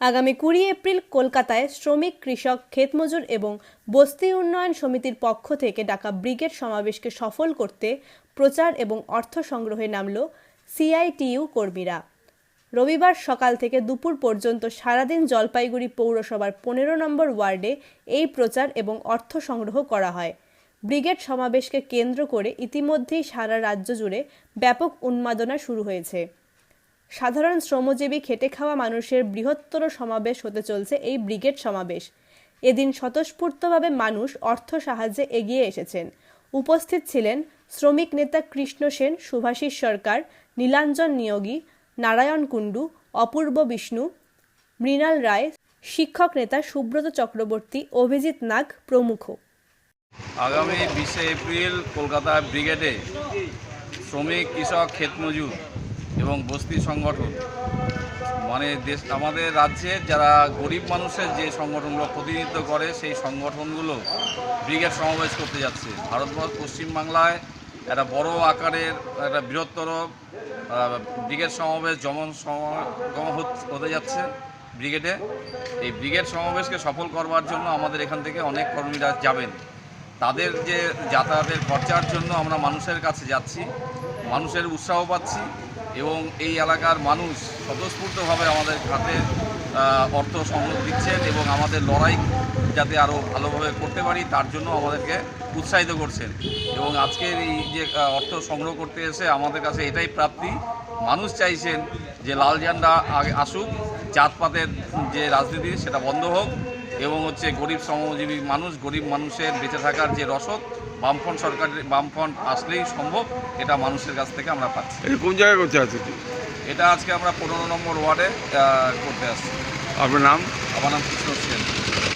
আগামী কুড়ি এপ্রিল কলকাতায় শ্রমিক, কৃষক, ক্ষেতমজুর এবং বস্তি উন্নয়ন সমিতির পক্ষ থেকে ডাকা ব্রিগেড সমাবেশকে সফল করতে প্রচার এবং অর্থ সংগ্রহে নামল সিআইটিইউ কর্মীরা। রবিবার সকাল থেকে দুপুর পর্যন্ত সারাদিন জলপাইগুড়ি পৌরসভার পনেরো নম্বর ওয়ার্ডে এই প্রচার এবং অর্থ সংগ্রহ করা হয়। ব্রিগেড সমাবেশকে কেন্দ্র করে ইতিমধ্যেই সারা রাজ্য জুড়ে ব্যাপক উন্মাদনা শুরু হয়েছে। সাধারণ শ্রমজীবী খেটে খাওয়া মানুষের বৃহত্তর সমাবেশ হতে চলছে এই ব্রিগেড সমাবেশ। এদিন স্বতঃস্ফূর্তভাবে মানুষ অর্থ সাহায্যে এগিয়ে এসেছেন। উপস্থিত ছিলেন শ্রমিক নেতা কৃষ্ণ সেন, সুভাষিস সরকার, নীলাঞ্জন নিয়োগী, নারায়ণ কুণ্ডু, অপূর্ব বিষ্ণু, মৃণাল রায়, শিক্ষক নেতা সুব্রত চক্রবর্তী, অভিজিৎ নাগ প্রমুখ। আগামী বিশে এপ্রিল কলকাতা ব্রিগেডে শ্রমিক কৃষক ক্ষেতমজুর এবং বস্তি সংগঠন। মানে দেশ, আমাদের রাজ্যের যারা গরিব মানুষের যে সংগঠনগুলো প্রতিনিধিত্ব করে, সেই সংগঠনগুলো ব্রিগেড সমাবেশ করতে যাচ্ছে। ভারতবর্ষ পশ্চিমবাংলায় একটা বড় আকারের একটা বৃহত্তর ব্রিগেড সমাবেশ যেমন সমাগম হতে যাচ্ছে ব্রিগেডে। এই ব্রিগেড সমাবেশকে সফল করবার জন্য আমাদের এখান থেকে অনেক কর্মীরা যাবেন। তাদের যে যাতায়াতের খরচার জন্য আমরা মানুষের কাছে যাচ্ছি। মানুষের উৎসাহ পাচ্ছি এবং এই এলাকার মানুষ স্বতঃস্ফূর্তভাবে আমাদের হাতে অর্থ সংগ্রহ দিচ্ছেন এবং আমাদের লড়াই যাতে আরও ভালোভাবে করতে পারি, তার জন্য আমাদেরকে উৎসাহিত করছেন। এবং আজকের এই যে অর্থ সংগ্রহ করতে এসে আমাদের কাছে এটাই প্রাপ্তি। মানুষ চাইছেন যে লাল ঝান্ডা আসুক জাতপাতের যে রাজনীতি, সেটা বন্ধ হোক। এবং হচ্ছে গরিব শ্রমজীবী মানুষ গরিব মানুষের বেঁচে থাকার যে রসদ বামফ্রন্ট সরকারের বামফ্রন্ট আসলেই সম্ভব এটা মানুষের কাছ থেকে আমরা পাচ্ছি। কোন জায়গায় করতে আসছি এটা আজকে আমরা পনেরো নম্বর ওয়ার্ডে করতে আসছি। আপনার নাম? আমার নাম কৃষ্ণ সেন।